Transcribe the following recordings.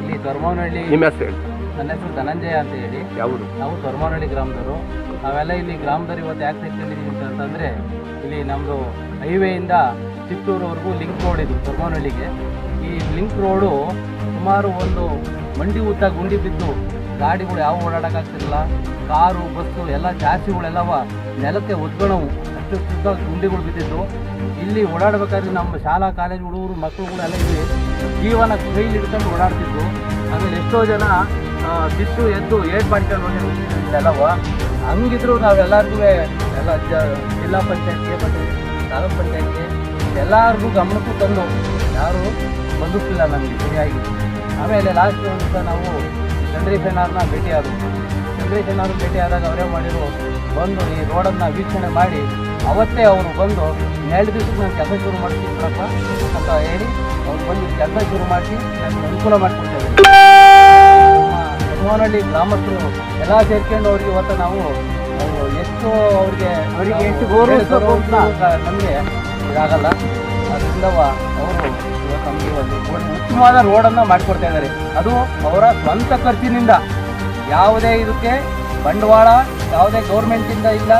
ಇಲ್ಲಿ ದೊರ್ಮನಹಳ್ಳಿ ನಿಮ್ಮ ಹೆಸರು ಹೇಳಿ. ನನ್ನ ಹೆಸರು ಧನಂಜಯ ಅಂತ ಹೇಳಿ. ಯಾವುದು ನಾವು ದೊರ್ಮನಹಳ್ಳಿ ಗ್ರಾಮದವರು. ನಾವೆಲ್ಲ ಇಲ್ಲಿ ಗ್ರಾಮದವ್ರು ಇವತ್ತು ಯಾಕೆ ಸೇರ್ಕೊಂಡಿದ್ದೀವಿ ಅಂತಂದರೆ ಇಲ್ಲಿ ನಮ್ಮದು ಹೈವೇಯಿಂದ ಚಿತ್ತೂರವರೆಗೂ ಲಿಂಕ್ ರೋಡ್ ಇದು ದೊರ್ಮನಹಳ್ಳಿಗೆ ಈ ಲಿಂಕ್ ರೋಡು ಸುಮಾರು ಒಂದು ಮಂಡಿ ಉದ್ದ ಗುಂಡಿ ಬಿದ್ದು ಗಾಡಿಗಳು ಯಾವ ಓಡಾಡೋಕ್ಕಾಗ್ತಿರಲಿಲ್ಲ. ಕಾರು, ಬಸ್ಸು, ಎಲ್ಲ ಜಾಸ್ತಿಗಳೆಲ್ಲವ ನೆಲಕ್ಕೆ ಒದ್ಗಣವು ಅಷ್ಟು ಶುದ್ಧ ಗುಂಡಿಗಳು ಬಿದ್ದಿದ್ದು. ಇಲ್ಲಿ ಓಡಾಡಬೇಕಾದ್ರೆ ನಮ್ಮ ಶಾಲಾ, ಕಾಲೇಜು ಹುಡುಗರು ಮಕ್ಕಳುಗಳು ಎಲ್ಲ ಇಲ್ಲಿ ಜೀವನ ಕೈಲಿ ಹಿಡ್ಕೊಂಡು ಓಡಾಡ್ತಿದ್ರು. ಆಮೇಲೆ ಎಷ್ಟೋ ಜನ ಬಿತ್ತು ಎದ್ದು ಏಟ್ ಮಾಡ್ಕೊಂಡು ಎಲ್ಲವ. ಹಂಗಿದ್ರು ನಾವೆಲ್ಲರಿಗೂ ಎಲ್ಲ ಜ, ಜಿಲ್ಲಾ ಪಂಚಾಯತ್ಗೆ ಮತ್ತು ತಾಲೂಕ್ ಪಂಚಾಯತ್ಗೆ ಎಲ್ಲರಿಗೂ ಗಮನಕ್ಕೂ ತಂದು ಯಾರು ಬಂದಿಲ್ಲ ನಮಗೆ, ಸರಿಯಾಗಿ. ಆಮೇಲೆ ಲಾಸ್ಟ್ ಒಂದು ನಾವು ಚಂದ್ರೇಶಣ್ಣವ್ರನ್ನ ಭೇಟಿಯಾದರು ಚಂದ್ರೇಶಣ್ಣವ್ರು ಭೇಟಿಯಾದಾಗ ಅವರೇ ಮಾಡಿದ್ರು ಬಂದು ಈ ರೋಡನ್ನು ವೀಕ್ಷಣೆ ಮಾಡಿ ಅವತ್ತೇ ಅವರು ಬಂದು ಎರಡು ದಿವಸಕ್ಕೆ ನಾನು ಕೆಲಸ ಶುರು ಮಾಡ್ತೀನಿ ಅಂತ ಹೇಳಿ ಅವ್ರು ಬಂದು ಕೆಲಸ ಶುರು ಮಾಡಿ ನನಗೆ ಅನುಕೂಲ ಮಾಡಿಕೊಡ್ತೇವೆ ಯಜಮಾನಹಳ್ಳಿ ಗ್ರಾಮಸ್ಥರು ಎಲ್ಲ ಸೇರ್ಕೊಂಡು ಅವ್ರಿಗೆ ಇವತ್ತು ನಾವು ಎಷ್ಟು ಅವ್ರಿಗೆ ಅವರಿಗೆ ಎಷ್ಟು ಅಂತ ನಮಗೆ ಇದಾಗಲ್ಲ. ಅದರಿಂದ ಅವರು ಇವತ್ತು ನಮಗೆ ಒಂದು ಉತ್ತಮವಾದ ರೋಡನ್ನು ಮಾಡಿಕೊಡ್ತಾ ಇದ್ದಾರೆ. ಅದು ಅವರ ಸ್ವಂತ ಖರ್ಚಿನಿಂದ. ಯಾವುದೇ ಇದಕ್ಕೆ ಬಂಡವಾಳ, ಯಾವುದೇ ಗೌರ್ಮೆಂಟಿಂದ ಇಲ್ಲ,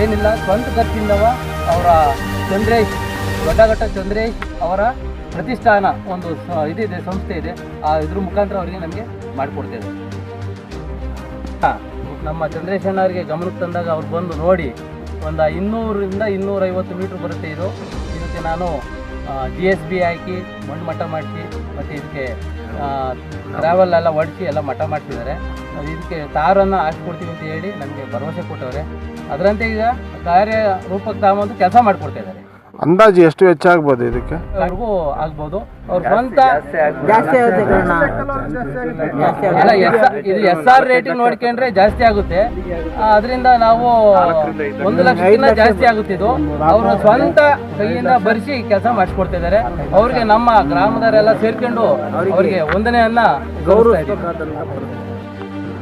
ಏನಿಲ್ಲ, ಸ್ವಂತ ಖರ್ಚಿಂದವ ಅವರ ಚಂದ್ರೇಶ್ ದೊಡ್ಡಘಟ್ಟ ಚಂದ್ರೇಶ್ ಅವರ ಪ್ರತಿಷ್ಠಾನ ಒಂದು ಇದಿದೆ, ಸಂಸ್ಥೆ ಇದೆ. ಆ ಇದ್ರ ಮುಖಾಂತರ ಅವರಿಗೆ ನಮಗೆ ಮಾಡಿಕೊಡ್ತೇವೆ. ಹಾಂ, ನಮ್ಮ ಚಂದ್ರೇಶಣ್ಣ ಅವರಿಗೆ ಗಮನಕ್ಕೆ ತಂದಾಗ ಅವ್ರು ಬಂದು ನೋಡಿ, ಒಂದು ಇನ್ನೂರರಿಂದ ಇನ್ನೂರೈವತ್ತು ಮೀಟ್ರ್ ಬರುತ್ತೆ ಇದು. ಇದಕ್ಕೆ ನಾನು ಜಿ ಎಸ್ ಬಿ ಹಾಕಿ, ಮಣ್ಣು ಮಟ್ಟ ಮಾಡಿಸಿ, ಮತ್ತು ಇದಕ್ಕೆ ಟ್ರಾವೆಲ್ ಎಲ್ಲ ಹೊಡಿಸಿ ಎಲ್ಲ ಮಟ್ಟ ಮಾಡಿಸಿದ್ದಾರೆ. ಇದಕ್ಕೆ ತಾರನ್ನು ಹಾಕ್ಕೊಡ್ತೀವಿ ಅಂತ ಹೇಳಿ ನಮಗೆ ಭರವಸೆ ಕೊಟ್ಟವ್ರೆ. ಅದರಂತೆ ಈಗ ಕಾರ್ಯ ರೂಪಕ್ಕೆ ತಗೊಂಬಂದು ಕೆಲಸ ಮಾಡಿಕೊಡ್ತಾ ಇದ್ದಾರೆ. ಅಂದಾಜು ಎಷ್ಟು ಹೆಚ್ಚಾಗ್ಬೋದು ಇದಕ್ಕೆ? ಅವ್ರಿಗೂ ಆಗ್ಬೋದು. ಅವ್ರ ಸ್ವಂತ ಅಲ್ಲ ಎಸ್ ಇದು ಎಸ್ ಆರ್ ರೇಟಿಂಗ್ ನೋಡ್ಕೊಂಡ್ರೆ ಜಾಸ್ತಿ ಆಗುತ್ತೆ. ಅದರಿಂದ ನಾವು ಒಂದು ಲಕ್ಷಕ್ಕಿಂತ ಜಾಸ್ತಿ ಆಗುತ್ತೆ ಇದು. ಅವರು ಸ್ವಂತ ಕೈಯಿಂದ ಬರೆಸಿ ಕೆಲಸ ಮಾಡಿಸ್ಕೊಡ್ತಾ ಇದ್ದಾರೆ. ಅವ್ರಿಗೆ ನಮ್ಮ ಗ್ರಾಮದವರೆಲ್ಲ ಸೇರ್ಕೊಂಡು ಅವರಿಗೆ ವಂದನೆಯನ್ನ ಗೌರವ